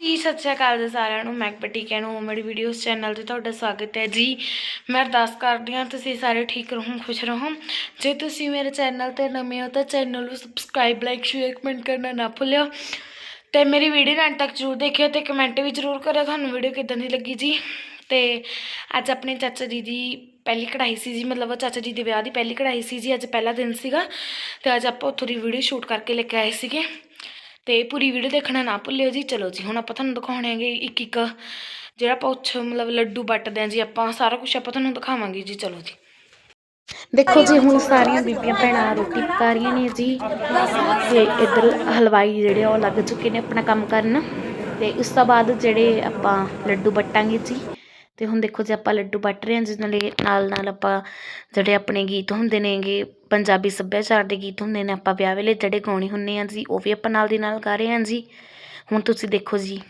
ਜੀ, ਸਤਿ ਸ਼੍ਰੀ ਅਕਾਲ ਜੀ ਸਾਰਿਆਂ ਨੂੰ। ਮੈਂ ਬਟੀਕਿਆਂ ਨੂੰ ਮੇਰੀ ਵੀਡੀਓਜ਼ ਚੈਨਲ ਤੇ ਤੁਹਾਡਾ ਸਵਾਗਤ ਹੈ ਜੀ। ਮੈਂ ਅਰਦਾਸ ਕਰਦੀ ਹਾਂ, ਤੁਸੀਂ ਸਾਰੇ ਠੀਕ ਰਹੋ, ਖੁਸ਼ ਰਹੋ। ਜੇ ਤੁਸੀਂ ਮੇਰੇ ਚੈਨਲ ਤੇ ਨਵੇਂ ਹੋ, ਤਾਂ ਚੈਨਲ ਨੂੰ ਸਬਸਕ੍ਰਾਈਬ ਲਾਈਕ ਸ਼ੇਅਰ ਕਮੈਂਟ ਕਰਨਾ ਨਾ ਭੁੱਲਿਓ। ਤੇ ਮੇਰੀ ਵੀਡੀਓ ਨੂੰ ਅੰਤ ਤੱਕ ਜ਼ਰੂਰ ਦੇਖਿਓ ਤੇ ਕਮੈਂਟ ਵੀ ਜ਼ਰੂਰ ਕਰਿਓ, ਤੁਹਾਨੂੰ ਵੀਡੀਓ ਕਿਦਾਂ ਦੀ ਲੱਗੀ ਜੀ। ਤੇ ਅੱਜ ਆਪਣੇ ਚਾਚਾ ਜੀ ਦੀ ਪਹਿਲੀ ਕਢਾਈ ਸੀ ਜੀ, ਮਤਲਬ ਚਾਚਾ ਜੀ ਦੇ ਵਿਆਹ ਦੀ ਪਹਿਲੀ ਕਢਾਈ ਸੀ ਜੀ, ਅੱਜ ਪਹਿਲਾ ਦਿਨ ਸੀਗਾ। ਤੇ ਅੱਜ ਆਪਾਂ ਉੱਥੋਂ ਦੀ ਵੀਡੀਓ ਸ਼ੂਟ ਕਰਕੇ ਲੈ ਕੇ ਆਏ ਸੀਗੇ। ਤੇ ਪੂਰੀ ਵੀਡੀਓ ਦੇਖਣਾ ਨਾ ਭੁੱਲਿਓ ਜੀ। ਚਲੋ ਜੀ, ਹੁਣ ਆਪਾਂ ਤੁਹਾਨੂੰ ਦਿਖਾਉਣੇ ਹੈਗੇ ਇੱਕ ਇੱਕ ਜਿਹੜਾ ਆਪਾਂ ਉੱਛ ਮਤਲਬ ਲੱਡੂ ਵੱਟਦੇ ਆਂ ਜੀ, ਆਪਾਂ ਸਾਰਾ ਕੁਝ ਆਪਾਂ ਤੁਹਾਨੂੰ ਦਿਖਾਵਾਂਗੇ ਜੀ। ਚਲੋ ਜੀ। ਦੇਖੋ ਜੀ, ਹੁਣ ਸਾਰੀਆਂ ਬੀਬੀਆਂ ਭੈਣਾਂ ਰੋਟੀ ਪਕਾ ਰਹੀਆਂ ਨੇ ਜੀ। ਤੇ ਇੱਧਰ ਹਲਵਾਈ ਜਿਹੜੇ ਆ, ਉਹ ਲੱਗ ਚੁੱਕੇ ਨੇ ਆਪਣਾ ਕੰਮ ਕਰਨ। ਤੇ ਉਸ ਤੋਂ ਬਾਅਦ ਜਿਹੜੇ ਆਪਾਂ ਲੱਡੂ ਵੱਟਾਂਗੇ ਜੀ, ਤੇ ਹੁਣ ਦੇਖੋ ਜੀ, ਆਪਾਂ ਲੱਡੂ ਵੱਟ ਰਹੇ ਹਾਂ ਜਿਸ ਨਾਲੇ ਨਾਲ ਨਾਲ ਆਪਾਂ ਜਿਹੜੇ ਆਪਣੇ ਗੀਤ ਹੁੰਦੇ ਨੇਗੇ ਪੰਜਾਬੀ ਸੱਭਿਆਚਾਰ ਦੇ ਗੀਤ ਹੁੰਦੇ ਨੇ, ਆਪਾਂ ਵਿਆਹ ਵੇਲੇ ਜਿਹੜੇ ਗਾਉਣੇ ਹੁੰਦੇ ਹਾਂ ਜੀ, ਉਹ ਵੀ ਆਪਾਂ ਨਾਲ ਦੀ ਨਾਲ ਗਾ ਰਹੇ ਹਾਂ ਜੀ। ਹੁਣ ਤੁਸੀਂ ਦੇਖੋ ਜੀ।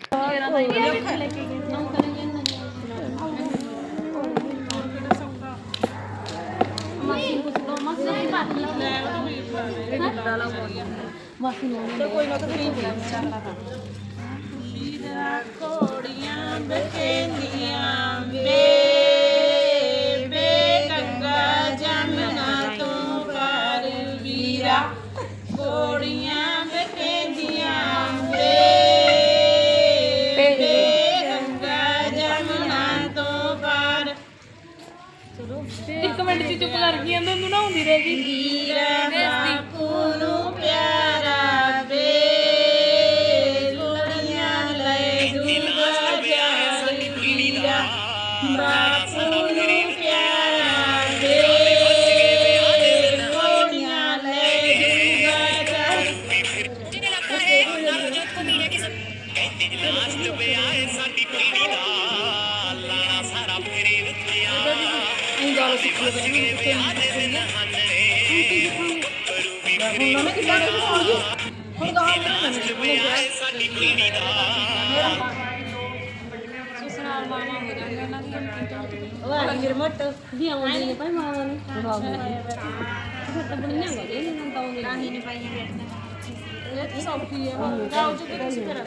ਕੋੜੀਆਂ ਬਖੇਂਦੀਆਂ ਵੇ ਇੱਕ ਮਿੰਟ ਚ ਚੁੱਪ ਕਰ ਗਈ ਇਹਨਾਂ ਨੂੰ ਨਹਾਉਂਦੀ ਰਹਿ ਗਈ। ਵੀਰਾ ਬਾਪੂ ਨੂੰ ਵੀ ਆਉਂਦੀ ਨੇ ਭਾਈ ਮਾਵਾਂ ਨੂੰ ਤਾਂ ਬਣੀਆਂ ਹੋ ਗਈਆਂ ਨੇ ਤਾਂ ਆਉਂਦੀ ਨਹੀਂ ਨਹੀਂ ਪਾਈਆਂ ਇਹ ਸੌਖੀ ਹੈ ਰਾਉ ਜੀ ਤੁਸੀਂ ਕਰਾ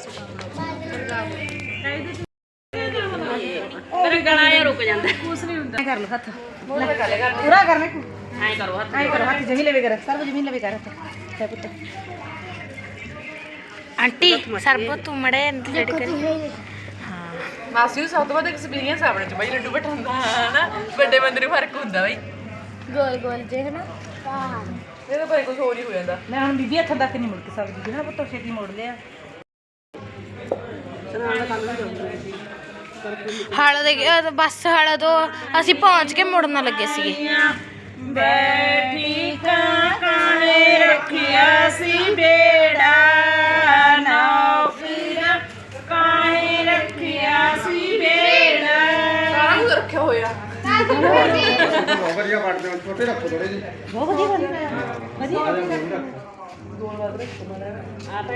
ਮੇਰਾ ਗਲਾ ਯਾ ਰੁਕ ਜਾਂਦਾ। ਕੁਛ ਨਹੀਂ ਹੁੰਦਾ। ਕਰ ਲੋ। ਹੱਥ ਪੂਰਾ ਕਰਨੇ ਕੋ ਐਂ ਕਰੋ ਹੱਥ। ਐ ਕਰੋ ਹੱਥ ਜਮੀ ਲਵੇ ਕਰ ਸਰਬ ਜਮੀ ਲਵੇ ਕਰ ਹੱਥ। ਤੇ ਪੁੱਤ। ਆਂਟੀ ਸਰਬਤ ਤੂੰ ਮੜੇ ਨੇੜੇ ਕਰੀ ਮਾਸੀ ਨੂੰ ਸਭ ਤੋਂ ਵੱਧ ਐਕਸਪੀਰੀਅੰਸ ਆਪਣੇ ਚ ਬਾਈ ਲੱਡੂ ਬਟਾਉਣ ਦਾ ਹਨਾ? ਵੱਡੇ ਬੰਦੇ ਨੂੰ ਫ਼ਰਕ ਹੁੰਦਾ ਬਾਈ। ਗੋਲ ਗੋਲ ਜੇ ਹਨਾ ਇਹ ਤਾਂ ਭਾਈ ਕੁਝ ਹੋਰ ਹੀ ਹੋ ਜਾਂਦਾ। ਮੈਂ ਹੁਣ ਬੀਬੀ ਹੱਥਾਂ ਤੱਕ ਨਹੀਂ ਮੁੜ ਕੇ ਸਕਦੀ ਜਿਹਨਾਂ ਪੁੱਤ ਛੇਤੀ ਮੋੜ ਲਿਆ। ਹਾਲ ਦੇ ਅਹ ਬੱਸ ਹਾਲਾ ਤੋਂ ਅਸੀਂ ਪਹੁੰਚ ਕੇ ਮੁੜਨ ਲੱਗੇ ਸੀਗੇ। ਬੈਠੀ ਕਾਂ ਕਾਣੇ ਰੱਖਿਆ ਸੀ ਬੇੜਾ ਨੌਕਰ ਕਾਣੇ ਰੱਖਿਆ ਸੀ ਬੇੜਾ। ਕੁਝ ਰੱਖਿਆ ਹੋਇਆ। ਬਹੁਤ ਵਧੀਆ ਕੱਟਦੇ ਹੋ ਛੋਟੇ ਰੱਖੋ ਥੋੜੇ ਜਿਹੇ। ਬਹੁਤ ਵਧੀਆ ਵਧੀਆ ਗੁਰਦੁਆਰੇ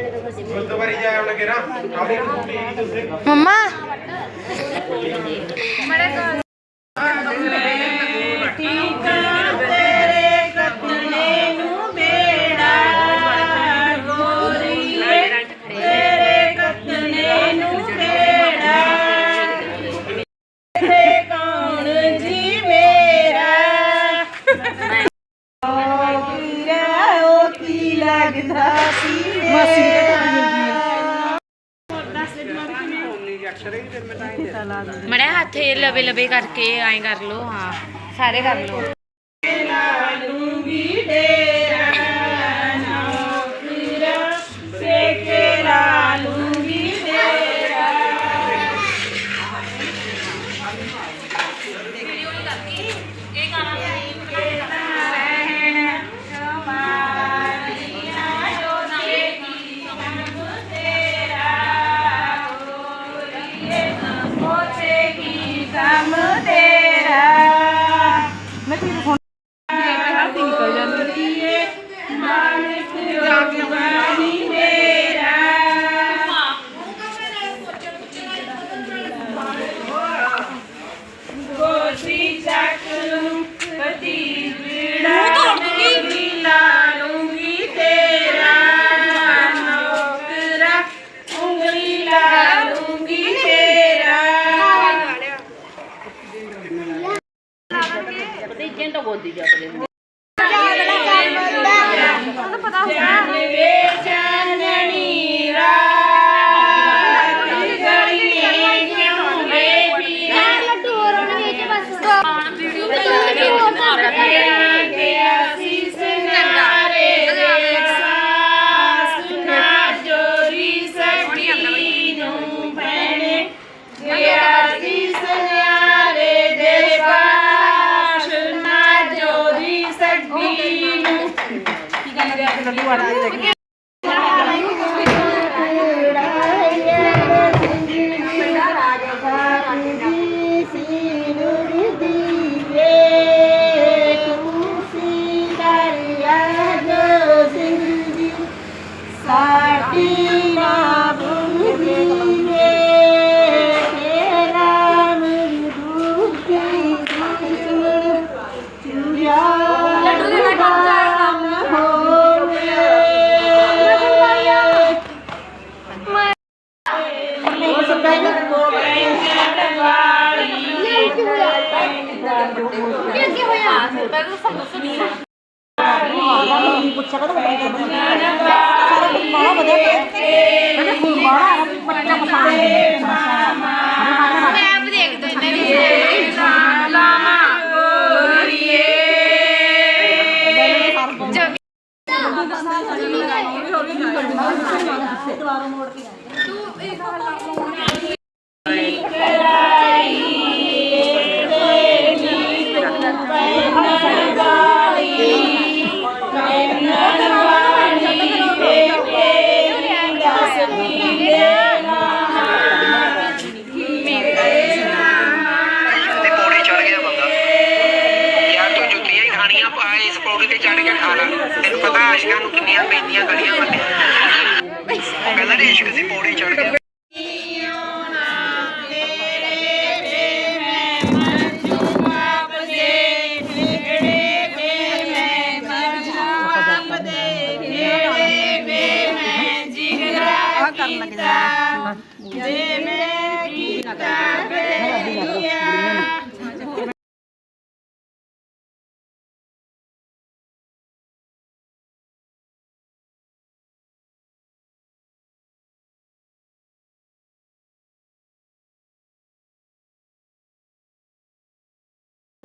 ਮੜੇ ਲਵੇ ਲਵੇ ਕਰਕੇ ਐਂ ਕਰ ਲੋ ਹਾਂ ਸਾਰੇ ਕਰ ਲੋ ਬੋਲਦੀ ਜਾ ਕਰੇ ਕੀ ਯਾਰ ਪੈਂਦੀਆਂ ਗਲੀਆਂ ਵੱਡੀਆਂ ਪਹਿਲਾਂ ਰੇਸ਼ ਕਿਸੇ ਪੌੜੀ ਚੜ ਗਿਆ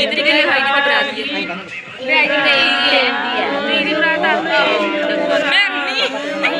ਇਸ਼ਕ ਦੀ ਪੌੜੀ ਚੜ ਗਿਆ ਮੈਂ ਕਿੱਥੋਂ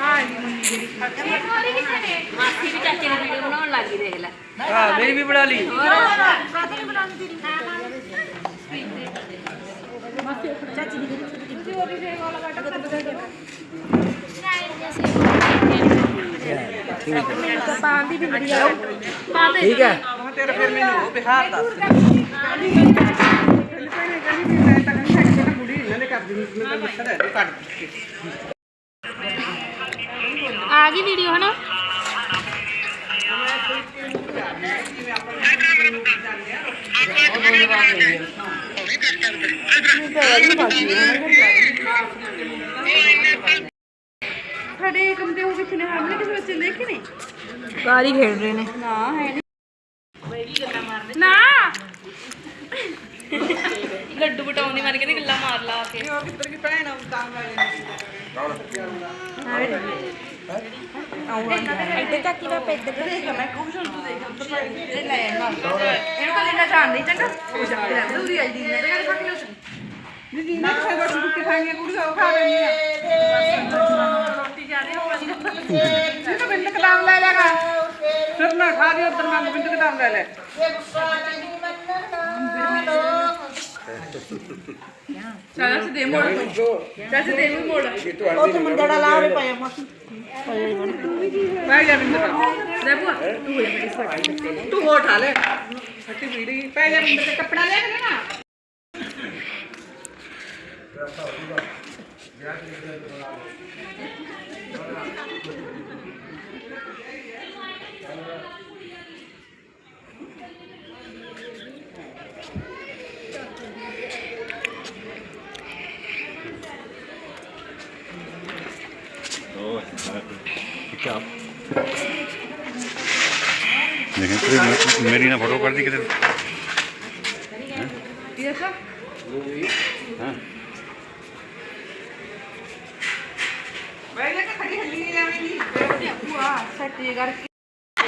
ਖਿੱਚੇਗੀ ਮਾਸੀ ਵੀ ਚਾਚੇ ਦੀ ਵੀਡੀਓ ਬਣਾਉਣ ਲੱਗੀ ਦੇਖ ਲੈ ਹਾਂ ਮੇਰੀ ਵੀ ਬਣਾ ਲਈ ਠੀਕ ਹੈ ਤੇਰਾ ਫਿਰ ਮੈਨੂੰ ਉਹ ਬਿਹਾਰ ਦੱਸ ਆ ਉਹ ਨੇ ਨੇ ਦੇਖੇ ਨਹੀਂ ਕਾਰੀ ਖੇਡ ਰਹੇ ਨੇ। ਨਾ ਹੈ ਨਹੀਂ ਨਾ। ਲੱਡੂ ਬਟਾਉਂਦੀ ਮਾਰ ਕੇ ਤੇ ਗੱਲਾਂ ਮਾਰ ਲਾ ਕੇ। ਉਹ ਕਿੱਧਰ ਕੀ ਭੈਣ ਆ ਤਾਂ ਵਾਲੇ ਇੱਧਰ ਤੱਕ ਹੀ ਮੈਂ ਪੈਦ ਦੇਖ ਮੈਂ ਖੁਸ਼ ਹਾਂ ਤੂੰ ਦੇਖ ਇਹ ਲੈ ਨਾਲ ਇਹਨੂੰ ਕੱਲੇ ਨਾ ਜਾਣ ਨਹੀਂ ਚੰਗਾ। ਰਹਿ ਦੂਰੀ ਆਈ ਦੀ ਨੇ ਗੱਲ ਫੜ ਲਿਓ ਦੀਦੀ ਨਾ ਖਾਈ ਬਸ ਰੋਟੀ ਖਾਣੀ ਕੁੜੀ ਉਹ ਖਾ ਲੈਣੀ ਆ। ਰੋਟੀ ਜਾ ਰਹੀ ਹੈ ਜੀ ਤਾਂ ਬਿੰਦ ਕਦਾਮ ਲੈ ਲੈਗਾ ਫਿਰ ਨਾ ਖਾ ਰਹੀ ਉਧਰ ਮੰਗ ਬਿੰਦ ਕਦਾਮ ਲੈ। ਲੈ ਚਾਚਾ ਦੇ ਮੋੜ ਚਾਚਾ ਦੇ ਵੀ ਮੋੜ ਉਹ ਤੇ ਮੁੰਡਾ ਲਾ ਰਹੇ ਪਏ ਮਾਸੀ। ਬੈ ਜਾ ਬਿੰਦ ਲੈ ਬੁਆ ਤੂੰ ਹੋ? ਮੇਰੀ ਸਵਾਈ ਤੂੰ ਹੋ ਠਾ ਲੈ। ਹੱਟੀ ਵੀੜੀ ਪੈ ਜਾ ਬਿੰਦ ਤੇ ਕੱਪੜਾ ਲੈ ਕੇ ਨਾ। देखें तो मेरी ना फोटो कर दी किधर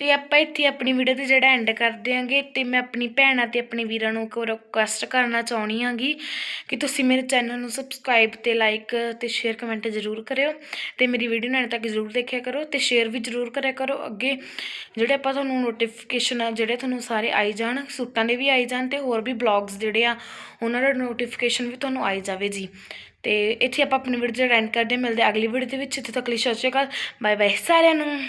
ਤੇ ਆਪਾਂ ਇੱਥੇ ਆਪਣੀ ਵੀਡੀਓ ਤੇ ਜਿਹੜਾ ਐਂਡ ਕਰ ਦਿਆਂਗੇ ਤੇ ਮੈਂ ਆਪਣੀ ਭੈਣਾਂ ਤੇ ਆਪਣੇ ਵੀਰਾਂ ਨੂੰ ਇੱਕ ਰਿਕੁਐਸਟ ਕਰਨਾ ਚਾਹਣੀ ਆਂਗੀ ਕਿ ਤੁਸੀਂ ਮੇਰੇ ਚੈਨਲ ਨੂੰ ਸਬਸਕ੍ਰਾਈਬ ਤੇ ਲਾਈਕ ਤੇ ਸ਼ੇਅਰ ਕਮੈਂਟ ਜ਼ਰੂਰ ਕਰਿਓ ਤੇ ਮੇਰੀ ਵੀਡੀਓ ਨਾਲ ਤੱਕ ਜ਼ਰੂਰ ਦੇਖਿਆ ਕਰੋ ਤੇ ਸ਼ੇਅਰ ਵੀ ਜ਼ਰੂਰ ਕਰਿਆ ਕਰੋ ਅੱਗੇ ਜਿਹੜੇ ਆਪਾਂ ਤੁਹਾਨੂੰ ਨੋਟੀਫਿਕੇਸ਼ਨ ਆ, ਜਿਹੜੇ ਤੁਹਾਨੂੰ ਸਾਰੇ ਆਈ ਜਾਣ, ਸੂਟਾਂ ਦੇ ਵੀ ਆਈ ਜਾਣ ਤੇ ਹੋਰ ਵੀ ਬਲੌਗਸ ਜਿਹੜੇ ਆ, ਉਹਨਾਂ ਦਾ ਨੋਟੀਫਿਕੇਸ਼ਨ ਵੀ ਤੁਹਾਨੂੰ ਆਈ ਜਾਵੇ ਜੀ। ਤੇ ਇੱਥੇ ਆਪਾਂ ਆਪਣੀ ਵੀਡੀਓ ਜਿਹੜਾ ਐਂਡ ਕਰਦੇ ਮਿਲਦੇ ਅਗਲੀ ਵੀਡੀਓ ਦੇ ਵਿੱਚ ਇੱਥੇ ਤੱਕ ਲਈ ਸਤਿ ਸ਼੍ਰੀ ਅਕਾਲ ਬਾਏ ਬਾਏ ਸਾਰਿਆਂ ਨੂੰ।